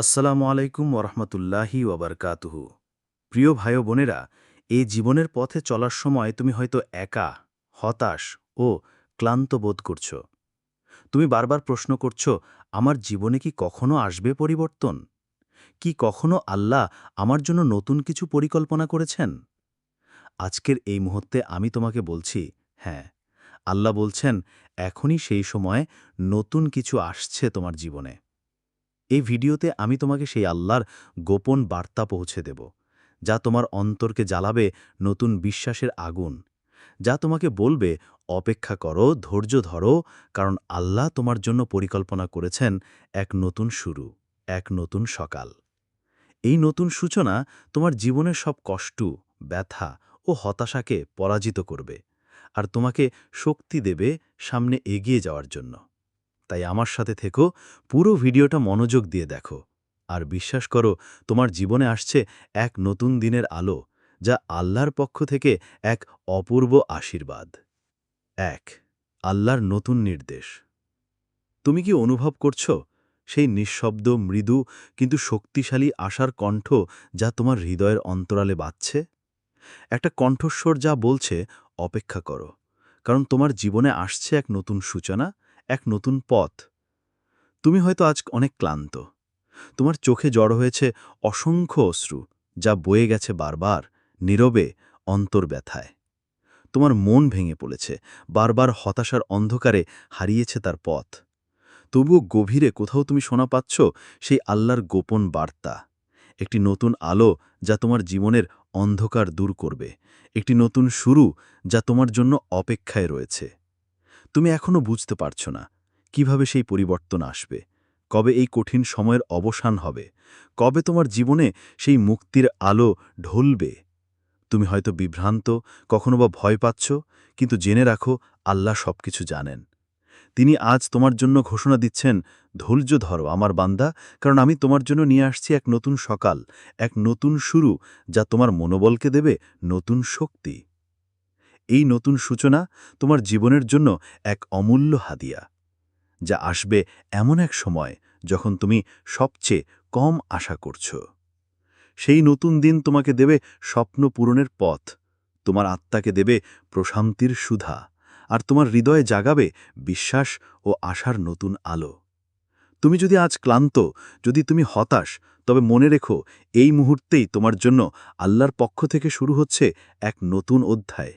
আসসালামু আলাইকুম ওরহমতুল্লাহি ওবরকাতুহু। প্রিয় ভাই বোনেরা, এই জীবনের পথে চলার সময় তুমি হয়তো একা, হতাশ ও ক্লান্ত বোধ করছ। তুমি বারবার প্রশ্ন করছ, আমার জীবনে কি কখনো আসবে পরিবর্তন? কি কখনো আল্লাহ আমার জন্য নতুন কিছু পরিকল্পনা করেছেন? আজকের এই মুহূর্তে আমি তোমাকে বলছি হ্যাঁ আল্লাহ বলছেন, এখনই সেই সময় নতুন কিছু আসছে তোমার জীবনে। এই ভিডিওতে আমি তোমাকে সেই আল্লাহর গোপন বার্তা পৌঁছে দেব, যা তোমার অন্তরকে জ্বালাবে নতুন বিশ্বাসের আগুন, যা তোমাকে বলবে, অপেক্ষা করো, ধৈর্য ধরো, কারণ আল্লাহ তোমার জন্য পরিকল্পনা করেছেন এক নতুন শুরু, এক নতুন সকাল। এই নতুন সূচনা তোমার জীবনের সব কষ্ট, ব্যথা ও হতাশাকে পরাজিত করবে আর তোমাকে শক্তি দেবে সামনে এগিয়ে যাওয়ার জন্য। তাই আমার সাথে থেকো, পুরো ভিডিওটা মনোযোগ দিয়ে দেখো। আর বিশ্বাস করো, তোমার জীবনে আসছে এক নতুন দিনের আলো, যা আল্লাহর পক্ষ থেকে এক অপূর্ব আশীর্বাদ। এক, আল্লাহর নতুন নির্দেশ। তুমি কি অনুভব করছ? সেই নিঃশব্দ মৃদু, কিন্তু শক্তিশালী আশার কণ্ঠ যা তোমার হৃদয়ের অন্তরালে বাঁচছে একটা কণ্ঠস্বর যা বলছে, অপেক্ষা করো। কারণ তোমার জীবনে আসছে এক নতুন সূচনা এক নতুন পথ। তুমি হয়তো আজ অনেক ক্লান্ত। তোমার চোখে জড় হয়েছে অসংখ্য অশ্রু, যা বয়ে গেছে বারবার, নীরবে অন্তর ব্যথায় তোমার মন ভেঙে পড়েছে, বারবার হতাশার অন্ধকারে হারিয়েছে তার পথ। তবুও গভীরে কোথাও তুমি শোনা পাচ্ছ সেই আল্লাহর গোপন বার্তা। একটি নতুন আলো যা তোমার জীবনের অন্ধকার দূর করবে। একটি নতুন শুরু যা তোমার জন্য অপেক্ষায় রয়েছে। তুমি এখনও বুঝতে পারছ না কীভাবে সেই পরিবর্তন আসবে, কবে এই কঠিন সময়ের অবসান হবে, কবে তোমার জীবনে সেই মুক্তির আলো ঢলবে। তুমি হয়তো বিভ্রান্ত, কখনো বা ভয় পাচ্ছ, কিন্তু জেনে রাখো আল্লাহ সবকিছু জানেন। তিনি আজ তোমার জন্য ঘোষণা দিচ্ছেন, ধৈর্য ধরো আমার বান্দা, কারণ আমি তোমার জন্য নিয়ে আসছি এক নতুন সকাল, এক নতুন শুরু, যা তোমার মনোবলকে দেবে নতুন শক্তি। এই নতুন সূচনা তোমার জীবনের জন্য এক অমূল্য হাদিয়া, যা আসবে এমন এক সময় যখন তুমি সবচেয়ে কম আশা করছ। সেই নতুন দিন তোমাকে দেবে স্বপ্ন পূরণের পথ, তোমার আত্মাকে দেবে প্রশান্তির সুধা, আর তোমার হৃদয়ে জাগাবে বিশ্বাস ও আশার নতুন আলো। তুমি যদি আজ ক্লান্ত, যদি তুমি হতাশ, তবে মনে রেখো এই মুহূর্তেই তোমার জন্য আল্লাহর পক্ষ থেকে শুরু হচ্ছে এক নতুন অধ্যায়।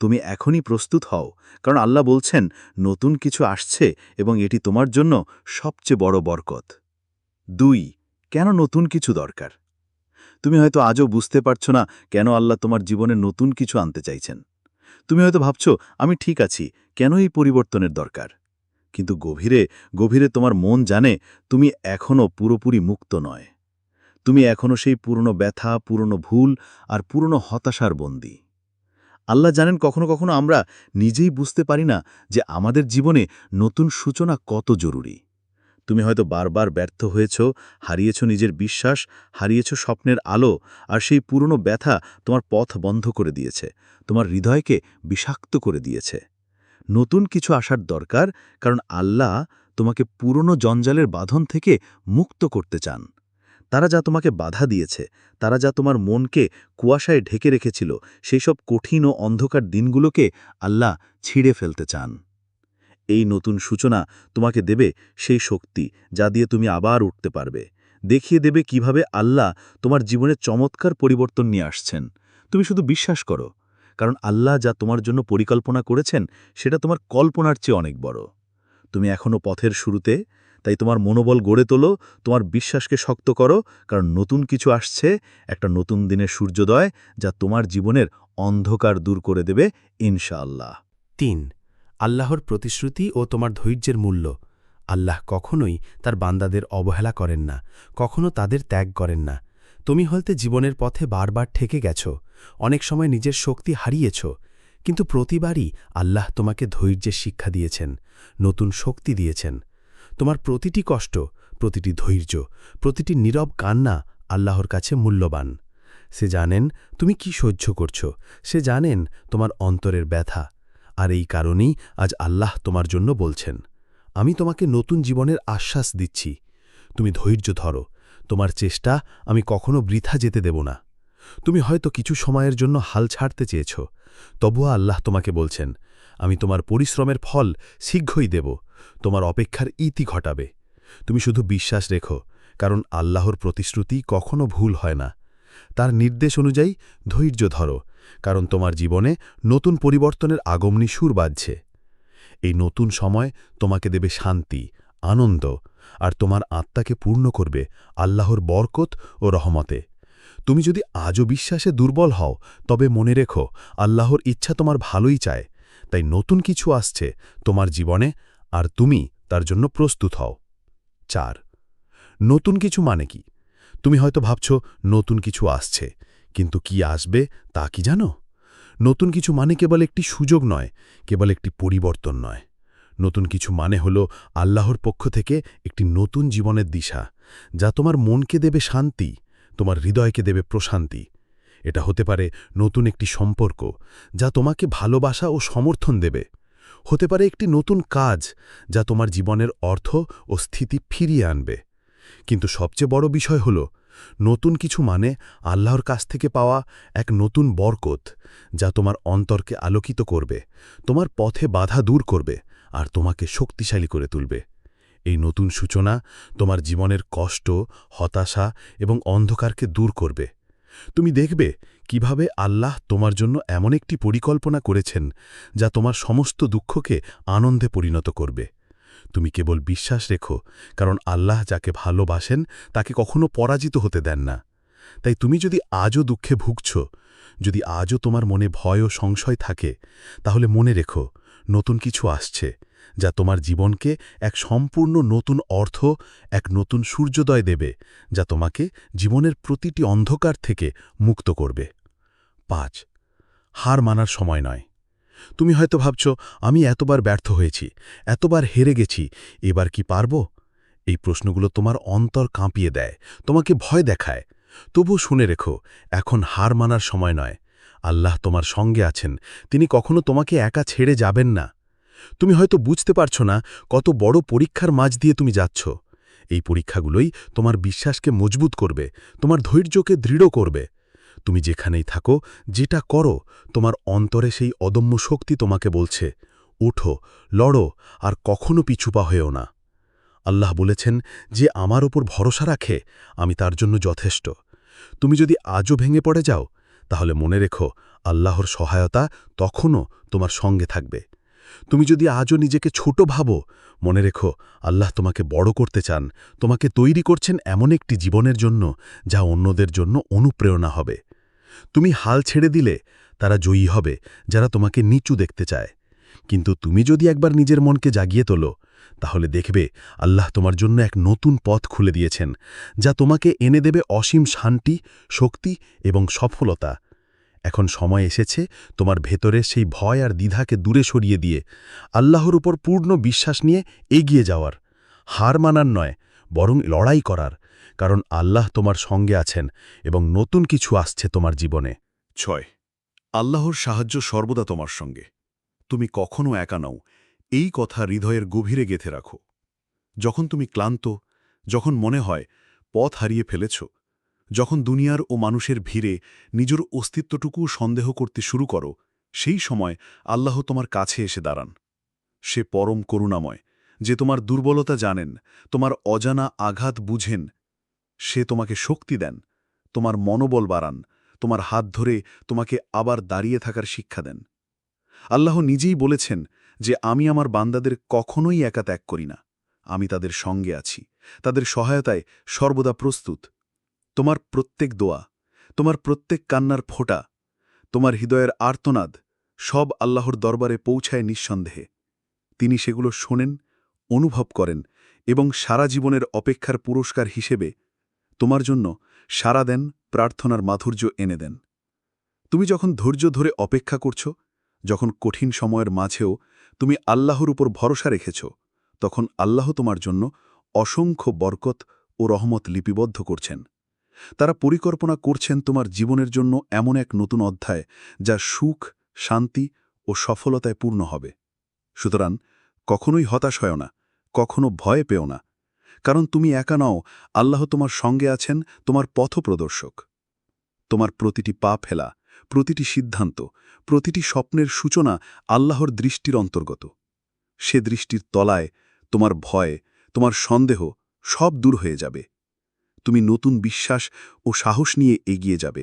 তুমি এখনই প্রস্তুত হও, কারণ আল্লাহ বলছেন, নতুন কিছু আসছে এবং এটি তোমার জন্য সবচেয়ে বড় বরকত। দুই, কেন নতুন কিছু দরকার? তুমি হয়তো আজও বুঝতে পারছ না কেন আল্লাহ তোমার জীবনে নতুন কিছু আনতে চাইছেন। তুমি হয়তো ভাবছ, আমি ঠিক আছি, কেন এই পরিবর্তনের দরকার? কিন্তু গভীরে গভীরে তোমার মন জানে, তুমি এখনও পুরোপুরি মুক্ত নয়। তুমি এখনও সেই পুরনো ব্যথা, পুরনো ভুল আর পুরনো হতাশার বন্দী। আল্লাহ জানেন কখনো কখনো আমরা নিজেই বুঝতে পারি না যে আমাদের জীবনে নতুন সূচনা কত জরুরি। তুমি হয়তো বারবার ব্যর্থ হয়েছ, হারিয়েছ নিজের বিশ্বাস, হারিয়েছ স্বপ্নের আলো, আর সেই পুরনো ব্যথা তোমার পথ বন্ধ করে দিয়েছে, তোমার হৃদয়কে বিষাক্ত করে দিয়েছে। নতুন কিছু আসার দরকার, কারণ আল্লাহ তোমাকে পুরনো জঞ্জালের বাঁধন থেকে মুক্ত করতে চান। তারা যা তোমাকে বাধা দিয়েছে, তারা যা তোমার মনকে কুয়াশায় ঢেকে রেখেছিল সেই সব কঠিন ও অন্ধকার দিনগুলোকে আল্লাহ ছিঁড়ে ফেলতে চান। এই নতুন সূচনা তোমাকে দেবে সেই শক্তি যা দিয়ে তুমি আবার উঠতে পারবে। দেখিয়ে দেবে কীভাবে আল্লাহ তোমার জীবনে চমৎকার পরিবর্তন নিয়ে আসছেন। তুমি শুধু বিশ্বাস করো, কারণ আল্লাহ যা তোমার জন্য পরিকল্পনা করেছেন, সেটা তোমার কল্পনার চেয়ে অনেক বড়। তুমি এখনও পথের শুরুতে তাই তোমার মনোবল গড়ে তোলো, তোমার বিশ্বাসকে শক্ত করো, কারণ নতুন কিছু আসছে, একটা নতুন দিনের সূর্যোদয় যা তোমার জীবনের অন্ধকার দূর করে দেবে, ইনশাআল্লাহ। তিন, আল্লাহর প্রতিশ্রুতি ও তোমার ধৈর্যের মূল্য। আল্লাহ কখনোই তার বান্দাদের অবহেলা করেন না, কখনো তাদের ত্যাগ করেন না। তুমি হলতে জীবনের পথে বারবার ঠেকে গেছ, অনেক সময় নিজের শক্তি হারিয়েছ, কিন্তু প্রতিবারই আল্লাহ তোমাকে ধৈর্যের শিক্ষা দিয়েছেন, নতুন শক্তি দিয়েছেন। তোমার প্রতিটি কষ্ট, প্রতিটি ধৈর্য, প্রতিটি নীরব কান্না আল্লাহর কাছে মূল্যবান। সে জানেন তুমি কি সহ্য করছ। সে জানেন তোমার অন্তরের ব্যথা। আর এই কারণেই আজ আল্লাহ তোমার জন্য বলছেন, আমি তোমাকে নতুন জীবনের আশ্বাস দিচ্ছি। তুমি ধৈর্য ধরো। তোমার চেষ্টা আমি কখনো বৃথা যেতে দেব না। তুমি হয়তো কিছু সময়ের জন্য হাল ছাড়তে চেয়েছ। তবুও আল্লাহ তোমাকে বলছেন আমি তোমার পরিশ্রমের ফল শীঘ্রই দেব, তোমার অপেক্ষার ইতি ঘটাবে। তুমি শুধু বিশ্বাস রেখো, কারণ আল্লাহর প্রতিশ্রুতি কখনো ভুল হয় না। তার নির্দেশ অনুযায়ী ধৈর্য ধরো, কারণ তোমার জীবনে নতুন পরিবর্তনের আগমনী সুর বাজছে। এই নতুন সময় তোমাকে দেবে শান্তি, আনন্দ, আর তোমার আত্মাকে পূর্ণ করবে আল্লাহর বরকত ও রহমতে। তুমি যদি আজও বিশ্বাসে দুর্বল হও, তবে মনে রেখো, আল্লাহর ইচ্ছা তোমার ভালোই চায়। তাই নতুন কিছু আসছে তোমার জীবনে আর তুমি তার জন্য প্রস্তুত হও। চার, নতুন কিছু মানে কি? তুমি হয়তো ভাবছ, নতুন কিছু আসছে, কিন্তু কি আসবে তা কি জানো? নতুন কিছু মানে কেবল একটি সুযোগ নয়, কেবল একটি পরিবর্তন নয়। নতুন কিছু মানে হল আল্লাহর পক্ষ থেকে একটি নতুন জীবনের দিশা, যা তোমার মনকে দেবে শান্তি, তোমার হৃদয়কে দেবে প্রশান্তি এটা হতে পারে নতুন একটি সম্পর্ক, যা তোমাকে ভালোবাসা ও সমর্থন দেবে। হতে পারে একটি নতুন কাজ, যা তোমার জীবনের অর্থ ও স্থিতি ফিরিয়ে আনবে। কিন্তু সবচেয়ে বড় বিষয় হল, নতুন কিছু মানে আল্লাহর কাছ থেকে পাওয়া এক নতুন বরকত, যা তোমার অন্তরকে আলোকিত করবে, তোমার পথে বাধা দূর করবে, আর তোমাকে শক্তিশালী করে তুলবে। এই নতুন সূচনা তোমার জীবনের কষ্ট, হতাশা এবং অন্ধকারকে দূর করবে। তুমি দেখবে কীভাবে আল্লাহ তোমার জন্য এমন একটি পরিকল্পনা করেছেন যা তোমার সমস্ত দুঃখকে আনন্দে পরিণত করবে। তুমি কেবল বিশ্বাস রেখো, কারণ আল্লাহ যাকে ভালোবাসেন তাকে কখনো পরাজিত হতে দেন না। তাই তুমি যদি আজও দুঃখে ভুগছ, যদি আজও তোমার মনে ভয় ও সংশয় থাকে, তাহলে মনে রেখো, নতুন কিছু আসছে। যা তোমার জীবনকে এক সম্পূর্ণ নতুন অর্থ, এক নতুন সূর্যোদয় দেবে, যা তোমাকে জীবনের প্রতিটি অন্ধকার থেকে মুক্ত করবে। পাঁচ, হার মানার সময় নয়। তুমি হয়তো ভাবছ, আমি এতবার ব্যর্থ হয়েছি, এতবার হেরে গেছি, এবার কি পারব? এই প্রশ্নগুলো তোমার অন্তর কাঁপিয়ে দেয়, তোমাকে ভয় দেখায়। তবু শুনে রেখো, এখন হার মানার সময় নয়। আল্লাহ তোমার সঙ্গে আছেন, তিনি কখনো তোমাকে একা ছেড়ে যাবেন না। তুমি হয়তো বুঝতে পারছ না কত বড় পরীক্ষার মাঝ দিয়ে তুমি যাচ্ছ। এই পরীক্ষাগুলোই তোমার বিশ্বাসকে মজবুত করবে, তোমার ধৈর্যকে দৃঢ় করবে। তুমি যেখানেই থাকো, যেটা করো, তোমার অন্তরে সেই অদম্য শক্তি তোমাকে বলছে, উঠো, লড়ো, আর কখনো পিছুপা হয়েও না। আল্লাহ বলেছেন যে, আমার ওপর ভরসা রাখে, আমি তার জন্য যথেষ্ট। তুমি যদি আজও ভেঙে পড়ে যাও, তাহলে মনে রেখো, আল্লাহর সহায়তা তখনও তোমার সঙ্গে থাকবে। তুমি যদি আজও নিজেকে ছোট ভাবো, মনে রেখো, আল্লাহ তোমাকে বড় করতে চান, তোমাকে তৈরি করছেন এমন একটি জীবনের জন্য যা অন্যদের জন্য অনুপ্রেরণা হবে। তুমি হাল ছেড়ে দিলে তারা জয়ী হবে, যারা তোমাকে নিচু দেখতে চায়। কিন্তু তুমি যদি একবার নিজের মনকে জাগিয়ে তোলো, তাহলে দেখবে আল্লাহ তোমার জন্য এক নতুন পথ খুলে দিয়েছেন, যা তোমাকে এনে দেবে অসীম শান্তি, শক্তি এবং সফলতা। এখন সময় এসেছে তোমার ভেতরে সেই ভয় আর দ্বিধাকে দূরে সরিয়ে দিয়ে, আল্লাহর উপর পূর্ণ বিশ্বাস নিয়ে এগিয়ে যাওয়ার। হার মানার নয়, বরং লড়াই করার, কারণ আল্লাহ তোমার সঙ্গে আছেন এবং নতুন কিছু আসছে তোমার জীবনে। ছয়, আল্লাহর সাহায্য সর্বদা তোমার সঙ্গে। তুমি কখনো একা নাও, এই কথা হৃদয়ের গভীরে গেথে রাখো। যখন তুমি ক্লান্ত, যখন মনে হয় পথ হারিয়ে ফেলেছ যখন দুনিয়ার ও মানুষের ভিড়ে নিজের অস্তিত্বটুকু সন্দেহ করতে শুরু করো, সেই সময় আল্লাহ তোমার কাছে এসে দাঁড়ান। সে পরম করুণাময়, যে তোমার দুর্বলতা জানেন, তোমার অজানা আঘাত বুঝেন, সে তোমাকে শক্তি দেন, তোমার মনোবল বাড়ান, তোমার হাত ধরে তোমাকে আবার দাঁড়িয়ে থাকার শিক্ষা দেন। আল্লাহ নিজেই বলেছেন যে, আমি আমার বান্দাদের কখনোই একা ত্যাগ করি না। আমি তাদের সঙ্গে আছি। তাদের সহায়তায় সর্বদা প্রস্তুত। তোমার প্রত্যেক দোয়া, তোমার প্রত্যেক কান্নার ফোঁটা, তোমার হৃদয়ের আর্তনাদ সব আল্লাহর দরবারে পৌঁছায় নিঃসন্দেহে। তিনি সেগুলো শোনেন, অনুভব করেন এবং সারা জীবনের অপেক্ষার পুরস্কার হিসেবে তোমার জন্য সারা দেন, প্রার্থনার মাধুর্য এনে দেন। তুমি যখন ধৈর্য ধরে অপেক্ষা করছ, যখন কঠিন সময়ের মাঝেও তুমি আল্লাহর উপর ভরসা রেখেছ, তখন আল্লাহ তোমার জন্য অসংখ্য বরকত ও রহমত লিপিবদ্ধ করছেন। তারা পরিকল্পনা করছেন তোমার জীবনের জন্য এমন এক নতুন অধ্যায় যা সুখ, শান্তি ও সফলতায় পূর্ণ হবে। সুতরাং কখনোই হতাশ হয় না, কখনো ভয় পেও না। কারণ তুমি একা নও, আল্লাহ তোমার সঙ্গে আছেন, তোমার পথপ্রদর্শক। তোমার প্রতিটি পা ফেলা, প্রতিটি সিদ্ধান্ত, প্রতিটি স্বপ্নের সূচনা আল্লাহর দৃষ্টির অন্তর্গত। সে দৃষ্টির তলায় তোমার ভয়, তোমার সন্দেহ সব দূর হয়ে যাবে। তুমি নতুন বিশ্বাস ও সাহস নিয়ে এগিয়ে যাবে।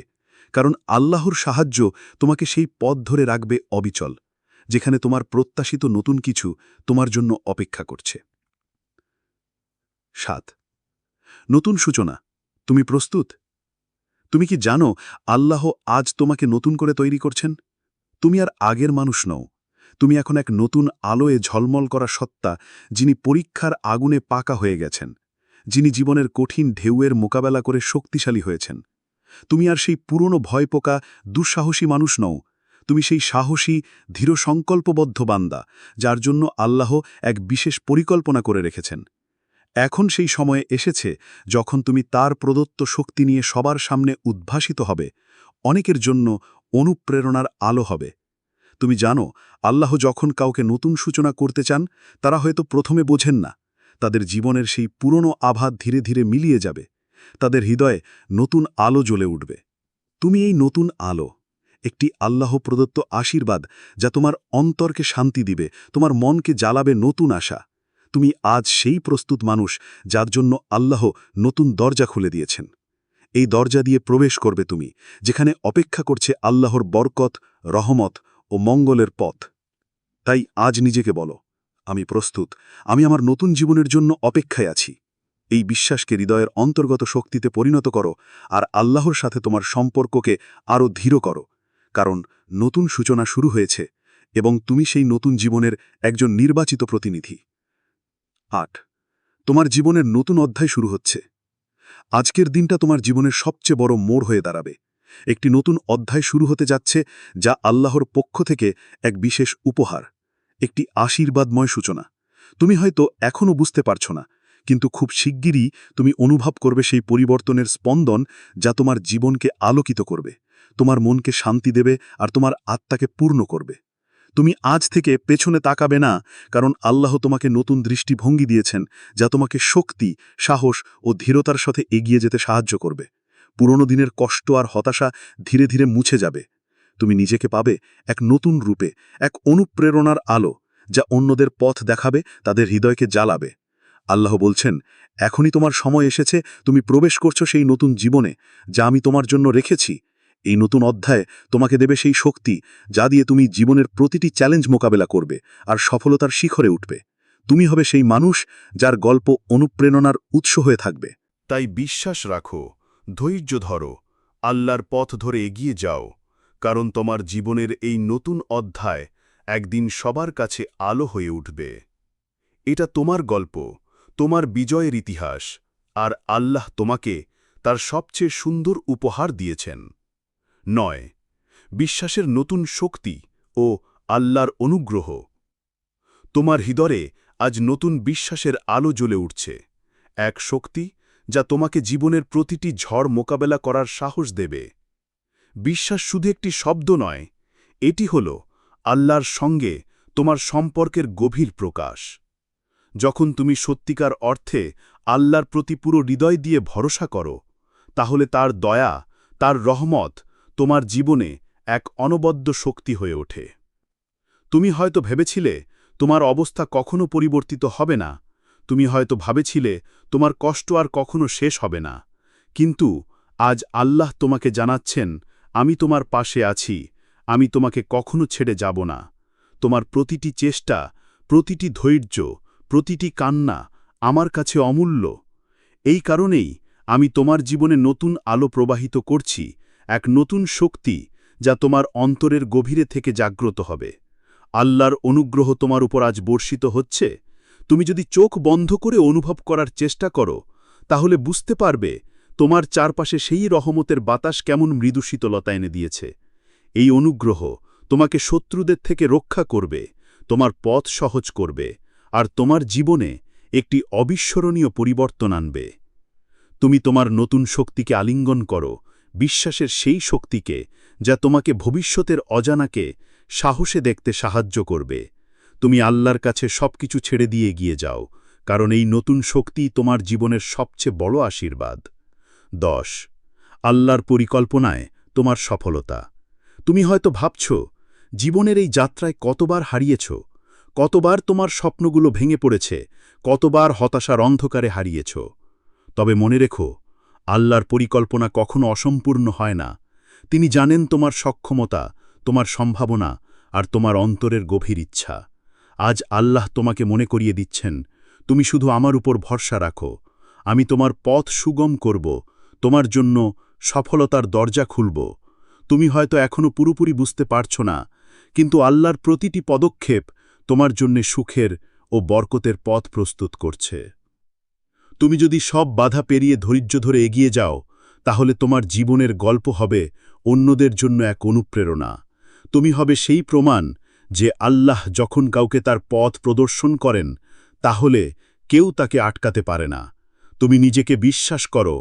কারণ আল্লাহর সাহায্য তোমাকে সেই পথ ধরে রাখবে অবিচল, যেখানে তোমার প্রত্যাশিত নতুন কিছু তোমার জন্য অপেক্ষা করছে। সাত। নতুন সূচনা। তুমি প্রস্তুত? তুমি কি জানো আল্লাহ আজ তোমাকে নতুন করে তৈরি করছেন? তুমি আর আগের মানুষ নও। তুমি এখন এক নতুন আলোয় ঝলমল করা সত্তা যিনি পরীক্ষার আগুনে পাকা হয়ে গেছেন। যিনি জীবনের কঠিন ঢেউয়ের মোকাবেলা করে শক্তিশালী হয়েছেন। তুমি আর সেই পুরনো ভয় পোকা দুঃসাহসী মানুষ নও। তুমি সেই সাহসী, ধীর সংকল্পবদ্ধ বান্দা, যার জন্য আল্লাহ এক বিশেষ পরিকল্পনা করে রেখেছেন। এখন সেই সময়ে এসেছে যখন তুমি তার প্রদত্ত শক্তি নিয়ে সবার সামনে উদ্ভাসিত হবে, অনেকের জন্য অনুপ্রেরণার আলো হবে। তুমি জানো, আল্লাহ যখন কাউকে নতুন সূচনা করতে চান, তারা হয়তো প্রথমে বোঝেন না। তাদের জীবনের সেই পুরনো আভাত ধীরে ধীরে মিলিয়ে যাবে। তাদের হৃদয়ে নতুন আলো জ্বলে উঠবে। তুমি এই নতুন আলো, একটি আল্লাহ প্রদত্ত আশীর্বাদ যা তোমার অন্তরকে শান্তি দিবে, তোমার মনকে জ্বালাবে নতুন আশা। তুমি আজ সেই প্রস্তুত মানুষ যার জন্য আল্লাহ নতুন দরজা খুলে দিয়েছেন। এই দরজা দিয়ে প্রবেশ করবে তুমি, যেখানে অপেক্ষা করছে আল্লাহর বরকত, রহমত ও মঙ্গলের পথ। তাই আজ নিজেকে বলো আমি প্রস্তুত। আমি আমার নতুন জীবনের জন্য অপেক্ষায় আছি। এই বিশ্বাসকে হৃদয়ের অন্তর্গত শক্তিতে পরিণত করো আর আল্লাহর সাথে তোমার সম্পর্ককে আরও ধীর করো। কারণ নতুন সূচনা শুরু হয়েছে এবং তুমি সেই নতুন জীবনের একজন নির্বাচিত প্রতিনিধি। আট, তোমার জীবনের নতুন অধ্যায় শুরু হচ্ছে। আজকের দিনটা তোমার জীবনের সবচেয়ে বড় মোড় হয়ে দাঁড়াবে। একটি নতুন অধ্যায় শুরু হতে যাচ্ছে যা আল্লাহর পক্ষ থেকে এক বিশেষ উপহার। একটি আশীর্বাদময় সূচনা। তুমি হয়তো এখনও বুঝতে পারছ না, কিন্তু খুব শিগগিরই তুমি অনুভব করবে সেই পরিবর্তনের স্পন্দন যা তোমার জীবনকে আলোকিত করবে, তোমার মনকে শান্তি দেবে আর তোমার আত্মাকে পূর্ণ করবে। তুমি আজ থেকে পেছনে তাকাবে না, কারণ আল্লাহ তোমাকে নতুন দৃষ্টিভঙ্গি দিয়েছেন যা তোমাকে শক্তি, সাহস ও ধীরতার সাথে এগিয়ে যেতে সাহায্য করবে। পুরনো দিনের কষ্ট আর হতাশা ধীরে ধীরে মুছে যাবে। তুমি নিজেকে পাবে এক নতুন রূপে, এক অনুপ্রেরণার আলো, যা অন্যদের পথ দেখাবে, তাদের হৃদয়কে জ্বালাবে। আল্লাহ বলছেন, এখনই তোমার সময় এসেছে, তুমি প্রবেশ করছ সেই নতুন জীবনে, যা আমি তোমার জন্য রেখেছি। এই নতুন অধ্যায় তোমাকে দেবে সেই শক্তি, যা দিয়ে তুমি জীবনের প্রতিটি চ্যালেঞ্জ মোকাবেলা করবে আর সফলতার শিখরে উঠবে। তুমি হবে সেই মানুষ, যার গল্প অনুপ্রেরণার উৎস হয়ে থাকবে। তাই বিশ্বাস রাখো, ধৈর্য ধরো, আল্লাহর পথ ধরে এগিয়ে যাও। কারণ তোমার জীবনের এই নতুন অধ্যায় একদিন সবার কাছে আলো হয়ে উঠবে। এটা তোমার গল্প, তোমার বিজয়ের ইতিহাস, আর আল্লাহ তোমাকে তার সবচেয়ে সুন্দর উপহার দিয়েছেন। নয়, বিশ্বাসের নতুন শক্তি ও আল্লাহর অনুগ্রহ। তোমার হৃদয়ে আজ নতুন বিশ্বাসের আলো জ্বলে উঠছে, এক শক্তি যা তোমাকে জীবনের প্রতিটি ঝড় মোকাবেলা করার সাহস দেবে। বিশ্বাস শুধু একটি শব্দ নয়, এটি হল আল্লাহর সঙ্গে তোমার সম্পর্কের গভীর প্রকাশ। যখন তুমি সত্যিকার অর্থে আল্লাহর প্রতি পুরো হৃদয় দিয়ে ভরসা করো, তাহলে তার দয়া, তার রহমত তোমার জীবনে এক অনবদ্য শক্তি হয়ে ওঠে। তুমি হয়তো ভেবেছিলে তোমার অবস্থা কখনো পরিবর্তিত হবে না, তুমি হয়তো ভাবেছিলে তোমার কষ্ট আর কখনো শেষ হবে না, কিন্তু আজ আল্লাহ তোমাকে জানাচ্ছেন আমি তোমার পাশে আছি, আমি তোমাকে কখনো ছেড়ে যাব না। তোমার প্রতিটি চেষ্টা, প্রতিটি ধৈর্য, প্রতিটি কান্না আমার কাছে অমূল্য। এই কারণেই আমি তোমার জীবনে নতুন আলো প্রবাহিত করছি, এক নতুন শক্তি যা তোমার অন্তরের গভীরে থেকে জাগ্রত হবে। আল্লাহর অনুগ্রহ তোমার উপর আজ বর্ষিত হচ্ছে। তুমি যদি চোখ বন্ধ করে অনুভব করার চেষ্টা করো, তাহলে বুঝতে পারবে তোমার চারপাশে সেই রহমতের বাতাস কেমন মৃদু শীতলতা এনে দিয়েছে। এই অনুগ্রহ তোমাকে শত্রুদের থেকে রক্ষা করবে, তোমার পথ সহজ করবে, আর তোমার জীবনে একটি অবিস্মরণীয় পরিবর্তন আনবে। তুমি তোমার নতুন শক্তিকে আলিঙ্গন করো, বিশ্বাসের সেই শক্তিকে যা তোমাকে ভবিষ্যতের অজানাকে সাহসে দেখতে সাহায্য করবে। তুমি আল্লাহর কাছে সবকিছু ছেড়ে দিয়ে গিয়ে যাও, কারণ এই নতুন শক্তি তোমার জীবনের সবচেয়ে বড় আশীর্বাদ। দশ। আল্লাহর পরিকল্পনায় তোমার সফলতা। তুমি হয়তো ভাবছ, জীবনের এই যাত্রায় কতবার হারিয়েছ, কতবার তোমার স্বপ্নগুলো ভেঙে পড়েছে, কতবার হতাশার অন্ধকারে হারিয়েছ। তবে মনে রেখো, আল্লাহর পরিকল্পনা কখনো অসম্পূর্ণ হয় না। তিনি জানেন তোমার সক্ষমতা, তোমার সম্ভাবনা আর তোমার অন্তরের গভীর ইচ্ছা। আজ আল্লাহ তোমাকে মনে করিয়ে দিচ্ছেন, তুমি শুধু আমার উপর ভরসা রাখো। আমি তোমার পথ সুগম করব তোমার জন্য সফলতার দরজা খুলব। তুমি হয়তো এখনও পুরোপুরি বুঝতে পারছ না, কিন্তু আল্লাহর প্রতিটি পদক্ষেপ তোমার জন্যে সুখের ও বরকতের পথ প্রস্তুত করছে। তুমি যদি সব বাধা পেরিয়ে ধৈর্য ধরে এগিয়ে যাও, তাহলে তোমার জীবনের গল্প হবে অন্যদের জন্য এক অনুপ্রেরণা। তুমি হবে সেই প্রমাণ যে আল্লাহ যখন কাউকে তার পথ প্রদর্শন করেন, তাহলে কেউ তাকে আটকাতে পারে না। তুমি নিজেকে বিশ্বাস করো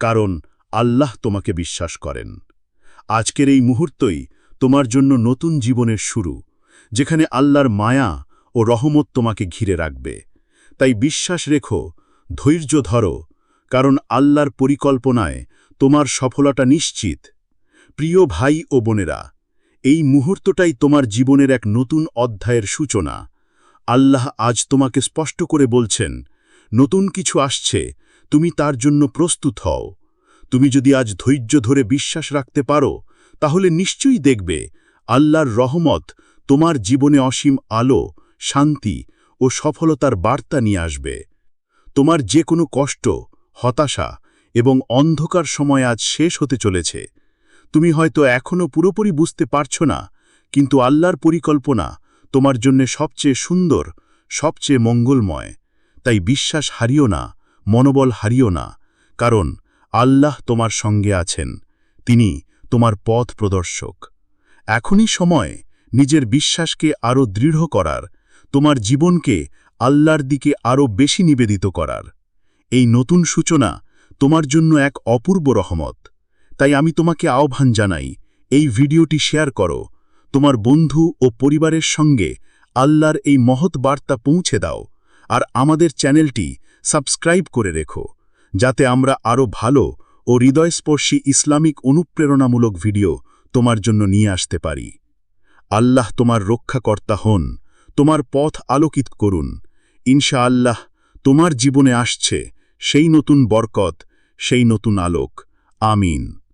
কারণ আল্লাহ তোমাকে বিশ্বাস করেন। আজকের এই মুহূর্তই তোমার জন্য নতুন জীবনের শুরু, যেখানে আল্লাহর মায়া ও রহমত তোমাকে ঘিরে রাখবে। তাই বিশ্বাস রেখো, ধৈর্য ধরো, কারণ আল্লাহর পরিকল্পনায় তোমার সফলতা নিশ্চিত। প্রিয় ভাই ও বোনেরা, এই মুহূর্তটাই তোমার জীবনের এক নতুন অধ্যায়ের সূচনা। আল্লাহ আজ তোমাকে স্পষ্ট করে বলছেন, নতুন কিছু আসছে তুমি তার জন্য প্রস্তুত হও। তুমি যদি আজ ধৈর্য ধরে বিশ্বাস রাখতে পারো, তাহলে নিশ্চয়ই দেখবে আল্লাহর রহমত তোমার জীবনে অসীম আলো, শান্তি ও সফলতার বার্তা নিয়ে আসবে। তোমার যে কোনো কষ্ট, হতাশা এবং অন্ধকার সময় আজ শেষ হতে চলেছে। তুমি হয়তো এখনও পুরোপুরি বুঝতে পারছ না, কিন্তু আল্লাহর পরিকল্পনা তোমার জন্য সবচেয়ে সুন্দর, সবচেয়ে মঙ্গলময়। তাই বিশ্বাস হারিও না মনোবল হারিও না, কারণ আল্লাহ তোমার সঙ্গে আছেন, তিনি তোমার পথ প্রদর্শক। এখনই সময় নিজের বিশ্বাসকে আরও দৃঢ় করার, তোমার জীবনকে আল্লাহর দিকে আরও বেশি নিবেদিত করার। এই নতুন সূচনা তোমার জন্য এক অপূর্ব রহমত। তাই আমি তোমাকে আহ্বান জানাই, এই ভিডিওটি শেয়ার করো, তোমার বন্ধু ও পরিবারের সঙ্গে আল্লাহর এই মহৎ বার্তা পৌঁছে দাও, আর আমাদের চ্যানেলটি সাবস্ক্রাইব করে রেখো, যাতে আমরা আরও ভালো ও হৃদয়স্পর্শী ইসলামিক অনুপ্রেরণামূলক ভিডিও তোমার জন্য নিয়ে আসতে পারি। আল্লাহ তোমার রক্ষাকর্তা হন, তোমার পথ আলোকিত করুন। ইনশা আল্লাহ তোমার জীবনে আসছে সেই নতুন বরকত, সেই নতুন আলোক। আমিন।